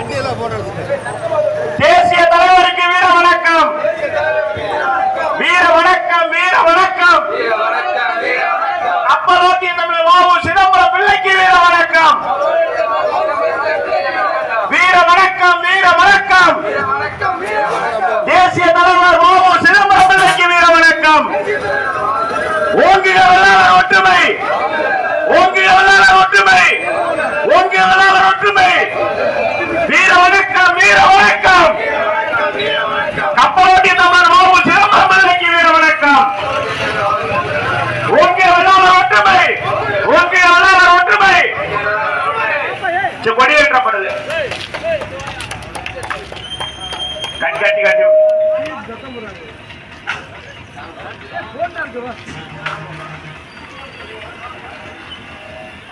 வணக்கம் தேசிய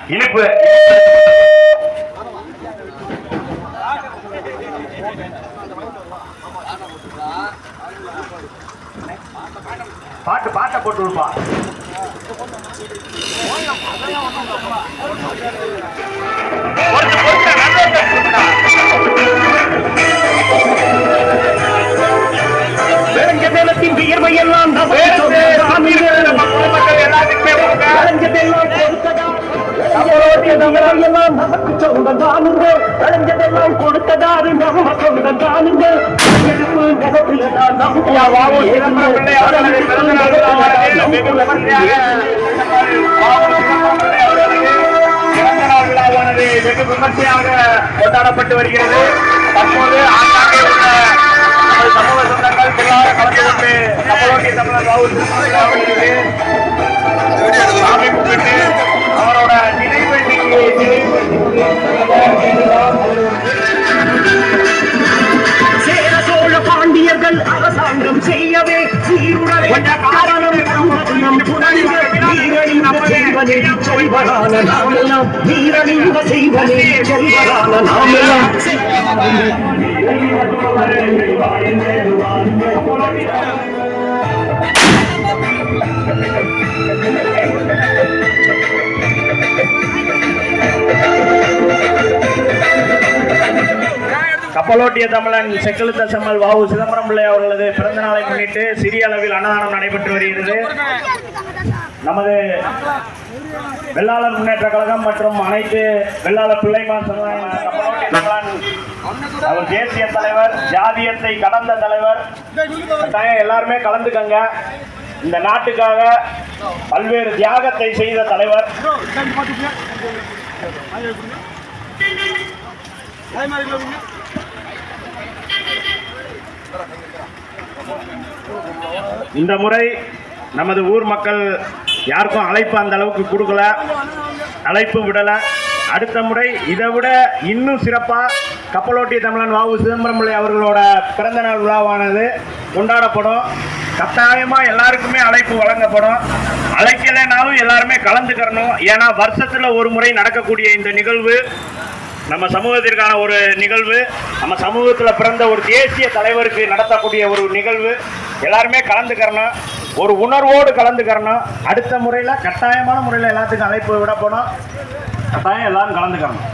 இனிப்பு. பாட்டு பாட்டை போட்டு விடுப்பா. விமர்சையாக வாவு சிதம்பரம் பிள்ளை அவர்களது பிறந்த நாள் வெகு விமர்சையாக கொண்டாடப்பட்டு வருகிறது தற்போது ஆங்காங்கே உள்ள நமது சமூக சொந்தங்கள் எல்லாரும் கலந்து கொண்டு நம்மளோடைய தமிழர் வாவு சாமி கும்பிட்டு அவரோட நினைவை சேர சோழ பாண்டியர்கள் அரசாங்கம் செய்யவே சீருடலை காரணம் நம் புனலிக நீரணிந்த செய்வனே சொல்வரான நாமெல்லாம் நீரணிந்த செய்வனே சொல்வரான நாமெல்லாம் கப்பலோட்டிய தமிழன் செக்கலுத்த செம்மல் வாவு சிதம்பரம் பிள்ளை அவர்களது பிறந்த நாளை முன்னிட்டு சிறிய அளவில் அன்னதானம் நடைபெற்று வருகிறது. நமது வெள்ளாளர் முன்னேற்ற கழகம் மற்றும் அனைத்து வெள்ளாளர் பிள்ளைமார் சமுதாயம் அவர் தேசிய தலைவர் ஜாதியத்தை கடந்த தலைவர். கட்டாயம் எல்லாருமே கலந்துக்கங்க. இந்த நாட்டுக்காக பல்வேறு தியாகத்தை செய்த தலைவர். இந்த முறை நமது ஊர் மக்கள் யாருக்கும் அழைப்பு அந்த அளவுக்கு கொடுக்கல. அழைப்பு விடல. அடுத்த முறை இதை விட இன்னும் சிறப்பாக கப்பலோட்டிய தமிழன் வாவு சிதம்பரம் பிள்ளை அவர்களோட பிறந்த நாள் விழாவானது கொண்டாடப்படும். கட்டாயமாக எல்லாருக்குமே அழைப்பு வழங்கப்படும். அழைக்கலைனாலும் எல்லாருமே கலந்துக்கிறணும். ஏன்னா வருஷத்தில் ஒரு முறை நடக்கக்கூடிய இந்த நிகழ்வு நம்ம சமூகத்திற்கான ஒரு நிகழ்வு நம்ம சமூகத்தில் பிறந்த ஒரு தேசிய தலைவருக்கு நடத்தக்கூடிய ஒரு நிகழ்வு எல்லாருமே கலந்துக்கிறணும். ஒரு உணர்வோடு கலந்துக்கிறணும். அடுத்த முறையில் கட்டாயமான முறையில் எல்லாத்துக்கும் அழைப்பு விடப்படும். கட்டாயம் எல்லாரும் கலந்துக்கிறணும்.